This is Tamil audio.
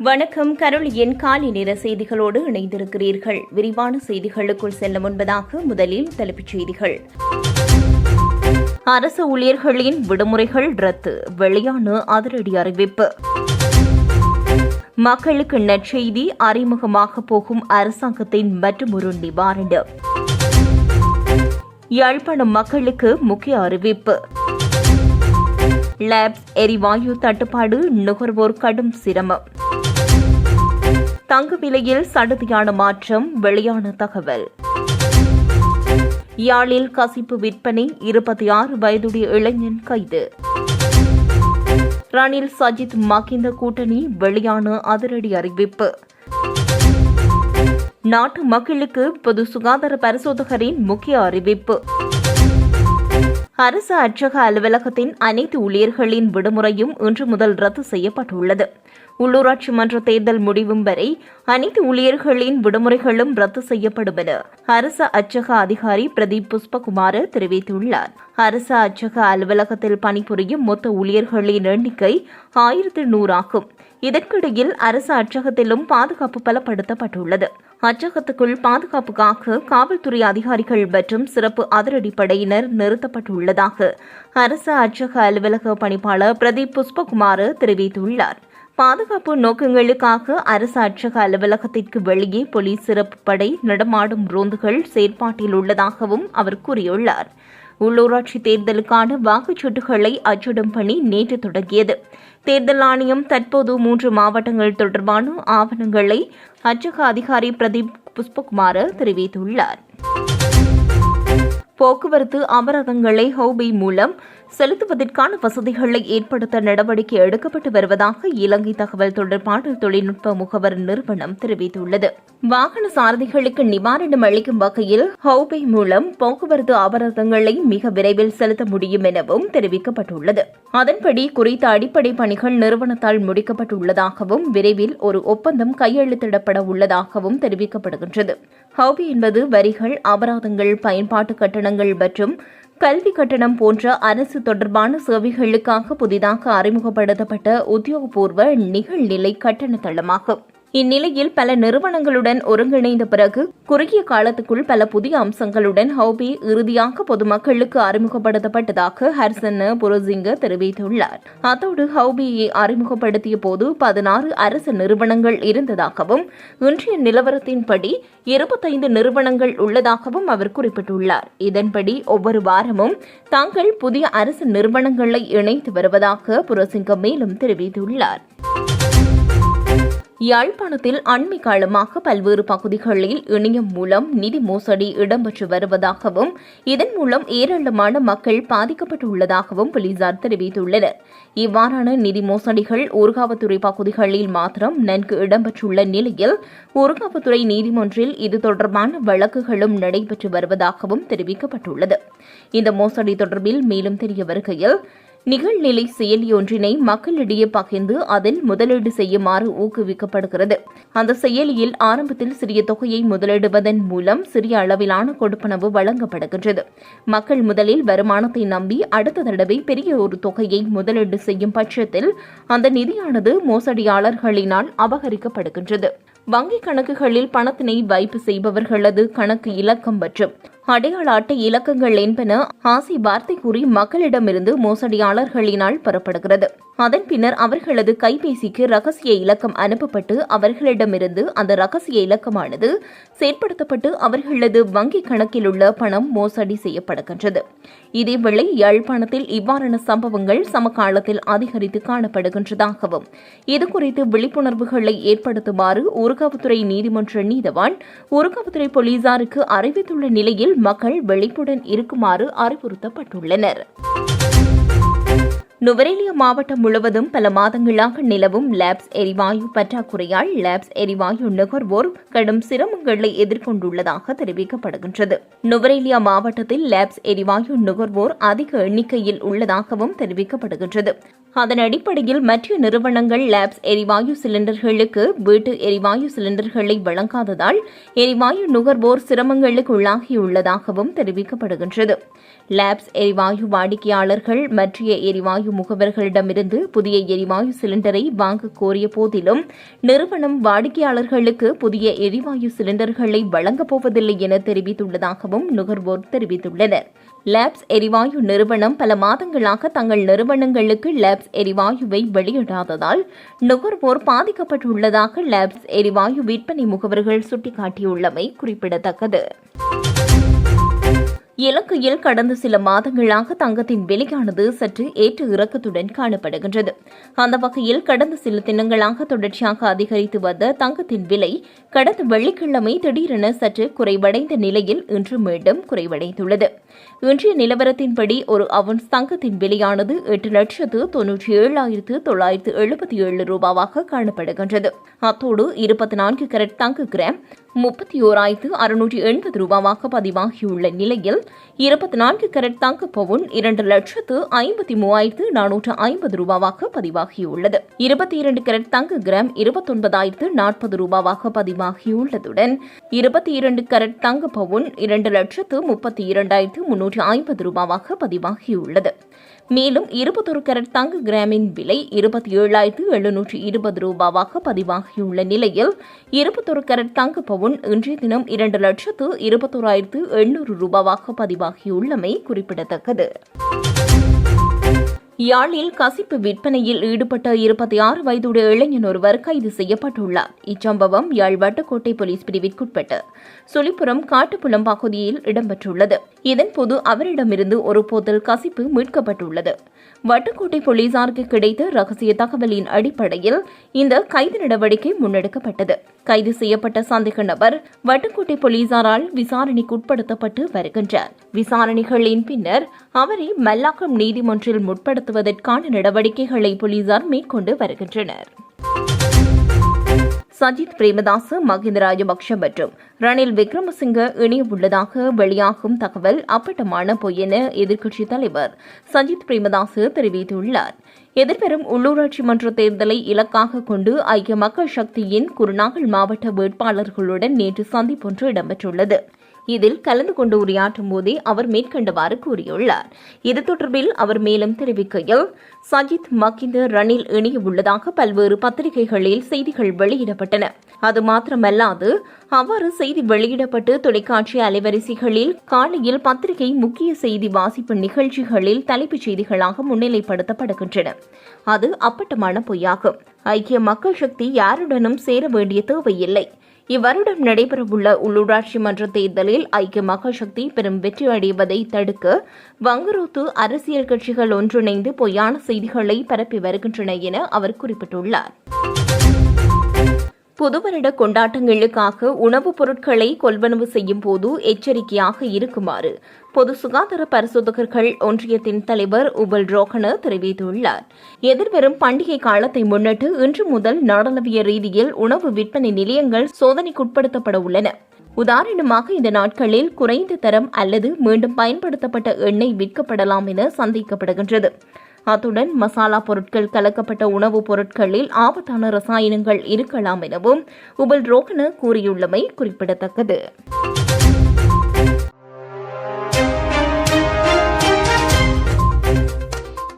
வணக்கம் கருளியின் காலை நேர செய்திகளோடு இணைந்திருக்கிறீர்கள். விரிவான செய்திகளுக்குள் செல்ல முன்பதாக முதலில் தலைப்புச் செய்திகள். அரசு ஊழியர்களின் விடுமுறைகள் ரத்து வெளியான அதிரடி அறிவிப்பு. மக்களுக்கு நற்செய்தி அறிமுகமாக போகும் அரசாங்கத்தின் மற்றொரு நிவாரணம். யாழ்ப்பாணம் மக்களுக்கு முக்கிய அறிவிப்பு. லேப்ஸ் எரிவாயு தட்டுப்பாடு நுகர்வோர் கடும் சிரமம். தங்க விலையில் சடுதியான மாற்றம் வெளியான தகவல். யாழில் கசிப்பு விற்பனை இருபத்தி ஆறு வயதுடைய இளைஞன் கைது. ரணில் சஜித் மகிந்த கூட்டணி வெளியான அதிரடி அறிவிப்பு. நாட்டு மக்களுக்கு பொது சுகாதார பரிசோதகரின் முக்கிய அறிவிப்பு. அரசு அச்சக அலுவலகத்தின் அனைத்து ஊழியர்களின் விடுமுறையும் இன்று முதல் ரத்து செய்யப்பட்டுள்ளது. உள்ளூராட்சி மன்ற தேர்தல் முடிவும் வரை அனைத்து ஊழியர்களின் விடுமுறைகளும் ரத்து செய்யப்படும் என அரசு அச்சக அதிகாரி பிரதீப் புஷ்பகுமார் தெரிவித்துள்ளார். அரசு அச்சக அலுவலகத்தில் பணிபுரியும் மொத்த ஊழியர்களின் எண்ணிக்கை ஆயிரத்து நூறாகும் இதற்கிடையில் அரசு அச்சகத்திலும் பாதுகாப்பு பலப்படுத்தப்பட்டுள்ளது. அச்சகத்துக்குள் பாதுகாப்புக்காக காவல்துறை அதிகாரிகள் மற்றும் சிறப்பு அதிரடிப்படையினர் நிறுத்தப்பட்டுள்ளதாக அரசு அச்சக அலுவலக பணிப்பாளர் பிரதீப் புஷ்பகுமார் தெரிவித்துள்ளார். பாதுகாப்பு நோக்கங்களுக்காக அரசு அச்சக அலுவலகத்திற்கு வெளியே போலீஸ் சிறப்பு படை நடமாடும் ரோந்துகள் செயற்பாட்டில் உள்ளதாகவும் அவர் கூறியுள்ளார். உள்ளூராட்சி தேர்தலுக்கான வாக்குச்சீட்டுகளை அச்சிடும் பணி நேற்று தொடங்கியது. தேர்தல் ஆணையம் தற்போது மூன்று மாவட்டங்கள் தொடர்பான ஆவணங்களை அச்சக அதிகாரி பிரதீப் புஷ்பகுமார் தெரிவித்துள்ளார். போக்குவரத்து அபராதங்களை ஹோபி மூலம் செலுத்துவதற்கான வசதிகளை ஏற்படுத்த நடவடிக்கை எடுக்கப்பட்டு வருவதாக இலங்கை தகவல் தொடர்பாடல் தொழில்நுட்ப முகவர் நிறுவனம் தெரிவித்துள்ளது. வாகன சாரதிகளுக்கு நிவாரணம் அளிக்கும் வகையில் ஹவுபே மூலம் போக்குவரத்து அபராதங்களை மிக விரைவில் செலுத்த முடியும் எனவும் தெரிவிக்கப்பட்டுள்ளது. அதன்படி குறித்த அடிப்படை பணிகள் நிறுவனத்தால் முடிக்கப்பட்டுள்ளதாகவும் விரைவில் ஒரு ஒப்பந்தம் கையெழுத்திடப்பட உள்ளதாகவும் தெரிவிக்கப்படுகின்றது. ஹவுபி என்பது வரிகள் அபராதங்கள் பயன்பாட்டு கட்டணங்கள் மற்றும் கல்வி கட்டணம் போன்ற அரசு தொடர்பான சேவைகளுக்காக புதிதாக அறிமுகப்படுத்தப்பட்ட உத்தியோகபூர்வ நிகழ்நிலை கட்டண தளமாகும். இந்நிலையில் பல நிறுவனங்களுடன் ஒருங்கிணைந்த பிறகு குறுகிய காலத்துக்குள் பல புதிய அம்சங்களுடன் ஹவுபி இறுதியாக பொதுமக்களுக்கு அறிமுகப்படுத்தப்பட்டதாக ஹர்சன் புரோசிங்க தெரிவித்துள்ளார். அத்தோடு ஹவுபியை அறிமுகப்படுத்திய போது பதினாறு அரசு நிறுவனங்கள் இருந்ததாகவும் இன்றைய நிலவரத்தின்படி இருபத்தைந்து நிறுவனங்கள் உள்ளதாகவும் அவர் குறிப்பிட்டுள்ளார். இதன்படி ஒவ்வொரு வாரமும் தாங்கள் புதிய அரசு நிறுவனங்களை இணைத்து வருவதாக புரோசிங்க மேலும் தெரிவித்துள்ளார். யாழ்ப்பாணத்தில் அண்மை காலமாக பல்வேறு பகுதிகளில் இணையம் மூலம் நிதி மோசடி இடம்பெற்று வருவதாகவும் இதன் மூலம் ஏராளமான மக்கள் பாதிக்கப்பட்டுள்ளதாகவும் போலீசார் தெரிவித்துள்ளனர். இவ்வாறான நிதி மோசடிகள் ஊர்காவத்துறை பகுதிகளில் மாத்திரம் நன்கு இடம்பெற்றுள்ள நிலையில் ஊர்காவத்துறை நீதிமன்றில் இது தொடர்பான வழக்குகளும் நடைபெற்று வருவதாகவும் தெரிவிக்கப்பட்டுள்ளது. இந்த மோசடி தொடர்பில் மேலும் தெரிய வருகையில் நிகழ்நிலை செயலியொன்றினை மக்களிடையே பகிர்ந்து அதில் முதலீடு செய்யுமாறு ஊக்குவிக்கப்படுகிறது. அந்த செயலியில் ஆரம்பத்தில் சிறிய தொகையை முதலிடுவதன் மூலம் சிறிய அளவிலான கொடுப்பனவு வழங்கப்படுகின்றது. மக்கள் முதலில் வருமானத்தை நம்பி அடுத்த தடவை பெரிய ஒரு தொகையை முதலீடு செய்யும் பட்சத்தில் அந்த நிதியானது மோசடியாளர்களினால் அபகரிக்கப்படுகின்றது. வங்கிக் கணக்குகளில் பணத்தினை வைப்பு செய்பவர்களது கணக்கு இலக்கம் மற்றும் அடையாள அட்டை இலக்கங்கள் என்பன ஆசை வார்த்தை கூறி மக்களிடமிருந்து மோசடியாளர்களினால் பெறப்படுகிறது. அதன் பின்னர் அவர்களது கைபேசிக்கு ரகசிய இலக்கம் அனுப்பப்பட்டு அவர்களிடமிருந்து அந்த ரகசிய இலக்கமானது செயற்படுத்தப்பட்டு அவர்களது வங்கிக் கணக்கில் உள்ள பணம் மோசடி செய்யப்படுகின்றது. இதேவேளை யாழ்ப்பாணத்தில் இவ்வாறான சம்பவங்கள் சமகாலத்தில் அதிகரித்து காணப்படுகின்றதாகவும் இதுகுறித்து விழிப்புணர்வுகளை ஏற்படுத்துமாறு ஊர்காவத்துறை நீதிமன்ற நீதவான் ஊர்காவத்துறை போலீசாருக்கு அறிவித்துள்ள நிலையில் மக்கள் விழிப்புடன் இருக்குமாறு அறிவுறுத்தப்பட்டுள்ளனர். நுவரெலியா மாவட்டம் முழுவதும் பல மாதங்களாக நிலவும் லேப்ஸ் எரிவாயு பற்றாக்குறையால் லேப்ஸ் எரிவாயு நுகர்வோர் கடும் சிரமங்களை எதிர்கொண்டுள்ளதாக தெரிவிக்கப்படுகின்றது. நுவரெலியா மாவட்டத்தில் லேப்ஸ் எரிவாயு நுகர்வோர் அதிக எண்ணிக்கையில் உள்ளதாகவும் தெரிவிக்கப்படுகின்றது. அதன் அடிப்படையில் மற்ற நிறுவனங்கள் லேப்ஸ் எரிவாயு சிலிண்டர்களுக்கு வீட்டு எரிவாயு சிலிண்டர்களை வழங்காததால் எரிவாயு நுகர்வோர் சிரமங்களுக்கு உள்ளாகியுள்ளதாகவும் தெரிவிக்கப்படுகின்றது. லேப்ஸ் எரிவாயு வாடிக்கையாளர்கள் மற்றிய எரிவாயு முகவர்களிடமிருந்து புதிய எரிவாயு சிலிண்டரை வாங்க கோரிய போதிலும் நிறுவனம் வாடிக்கையாளர்களுக்கு புதிய எரிவாயு சிலிண்டர்களை வழங்கப் போவதில்லை என தெரிவித்துள்ளதாகவும் நுகர்வோர் தெரிவித்துள்ளனர். லேப்ஸ் எரிவாயு நிறுவனம் பல மாதங்களாக தங்கள் நிறுவனங்களுக்கு லேப்ஸ் எரிவாயுவை வெளியிடாததால் நுகர்வோர் பாதிக்கப்பட்டுள்ளதாக லேப்ஸ் எரிவாயு விற்பனை முகவர்கள் சுட்டிக்காட்டியுள்ளமை குறிப்பிடத்தக்கது. இலங்கையில் கடந்த சில மாதங்களாக தங்கத்தின் விலையானது சற்று ஏற்ற இறக்கத்துடன் காணப்படுகின்றது. அந்த வகையில் கடந்த சில தினங்களாக தொடர்ச்சியாக அதிகரித்து வந்த தங்கத்தின் விலை கடந்த வெள்ளிக்கிழமை திடீரென சற்று குறைவடைந்த நிலையில் இன்று மீண்டும் குறைவடைந்துள்ளது. இன்றைய நிலவரத்தின்படி ஒரு அவுன்ஸ் தங்கத்தின் விலையானது எட்டு லட்சத்து தொன்னூற்றி ஏழாயிரத்து தொள்ளாயிரத்து எழுபத்தி ஏழு ரூபாவாக காணப்படுகின்றது. அத்தோடு இருபத்தி நான்கு கரட் தங்க கிராம் முப்பத்தி ஓராயிரத்து அறுநூற்றி எண்பது ரூபாவாக பதிவாகியுள்ள நிலையில் இருபத்தி நான்கு கரட் தங்க பவுன் இரண்டு லட்சத்து ஐம்பத்தி மூவாயிரத்து நானூற்று ஐம்பது ரூபாவாக பதிவாகியுள்ளது. இருபத்தி இரண்டு கரட் தங்க கிராம் இருபத்தொன்பதாயிரத்து நாற்பது ரூபாவாக பதிவாகியுள்ளதுடன் இருபத்தி இரண்டு கரட் தங்க பவுன் இரண்டு லட்சத்து முப்பத்தி இரண்டாயிரத்து முன்னூற்றி ஐம்பது ரூபாவாக பதிவாகியுள்ளது. மேலும் இருபத்தொரு கரட் தங்க கிராமின் விலை இருபத்தி ஏழாயிரத்து எழுநூற்று இருபது ரூபாவாக பதிவாகியுள்ள நிலையில் இருபத்தொரு கரட் தங்க பவுன் இன்றைய தினம் இரண்டு லட்சத்து இருபத்தோராயிரத்து எண்ணூறு ரூபாவாக பதிவாகியுள்ளமை குறிப்பிடத்தக்கது. யாழில் கசிப்பு விற்பனையில் ஈடுபட்ட இருபத்தி ஆறு வயதுடைய இளைஞன் ஒருவர் கைது செய்யப்பட்டுள்ளார். இச்சம்பவம் யாழ் வட்டக்கோட்டை போலீஸ் பிரிவிற்குட்பட்டு சுழிப்புறம் காட்டுப்புலம் பகுதியில் இடம்பெற்றுள்ளது. இதன்போது அவரிடமிருந்து ஒரு போத்தல் கசிப்பு மீட்கப்பட்டுள்ளது. வட்டக்கோட்டை போலீசாருக்கு கிடைத்த ரகசிய தகவலின் அடிப்படையில் இந்த கைது நடவடிக்கை முன்னெடுக்கப்பட்டது. கைது செய்யப்பட்ட சந்தேக நபர் வட்டக்கோட்டை போலீசாரால் விசாரணைக்கு உட்படுத்தப்பட்டு வருகின்றார். விசாரணைகளின் பின்னர் அவரை மல்லாக்கம் நீதிமன்றில் முற்படுத்த முற்படுத்துவதற்கான நடவடிக்கைகளை போலீசார் மேற்கொண்டு வருகின்றனர். சஜித் பிரேமதாஸ் மஹிந்த ராஜபக்ஷ மற்றும் ரணில் விக்ரமசிங்க இணைய உள்ளதாக வெளியாகும் தகவல் அப்பட்டமான பொய் என எதிர்க்கட்சித் தலைவர் சஜித் பிரேமதாஸ் தெரிவித்துள்ளார். எதிர்வரும் உள்ளூராட்சி மன்ற தேர்தலை இலக்காக கொண்டு ஐக்கிய மக்கள் சக்தியின் குருநாகல் மாவட்ட வேட்பாளர்களுடன் நேற்று சந்திப்பொன்று இடம்பெற்றுள்ளது. இதில் கலந்து கொண்டு உரையாற்றும் போதே அவர் மேற்கண்டவாறு கூறியுள்ளார். இது தொடர்பில் அவர் மேலும் தெரிவிக்கையில் சஜித் மகிந்த ரணில் இணைய உள்ளதாக பல்வேறு பத்திரிகைகளில் செய்திகள் வெளியிடப்பட்டன. அது மாத்திரமல்லாது அவ்வாறு செய்தி வெளியிடப்பட்டு தொலைக்காட்சி அலைவரிசைகளில் காலையில் பத்திரிகை முக்கிய செய்தி வாசிப்பு நிகழ்ச்சிகளில் தலைப்புச் செய்திகளாக முன்னிலைப்படுத்தப்படுகின்றன. அது அப்பட்டமான பொய்யாகும். ஐக்கிய மக்கள் சக்தி யாருடனும் சேர வேண்டிய தேவையில்லை. இவ்வருடம் நடைபெறவுள்ள உள்ளூராட்சி மன்ற தேர்தலில் ஐக்கிய மக்கள் சக்தி பெரும் வெற்றி அடைவதை தடுக்க வங்குரோத்து அரசியல் கட்சிகள் ஒன்றிணைந்து பொய்யான செய்திகளை பரப்பி வருகின்றன என அவர் குறிப்பிட்டுள்ளார். புதுவருட கொண்டாட்டங்களுக்காக உணவுப் பொருட்களை கொள்வனவு செய்யும் போது எச்சரிக்கையாக இருக்குமாறு பொது சுகாதார பரிசோதகர்கள் ஒன்றியத்தின் தலைவர் உபல் ரோஹன தெரிவித்துள்ளார். எதிர்வரும் பண்டிகை காலத்தை முன்னிட்டு இன்று முதல் நாடளவிய ரீதியில் உணவு விற்பனை நிலையங்கள் சோதனைக்குட்படுத்தப்பட உள்ளன. உதாரணமாக இந்த நாட்களில் குறைந்த தரம் அல்லது மீண்டும் பயன்படுத்தப்பட்ட எண்ணெய் விற்கப்படலாம் என சந்திக்கப்படுகின்றது. அத்துடன் மசாலா பொருட்கள் கலக்கப்பட்ட உணவுப் பொருட்களில் ஆபத்தான ரசாயனங்கள் இருக்கலாம் எனவும் உபல் ரோகன கூறியுள்ளமை குறிப்பிடத்தக்கது.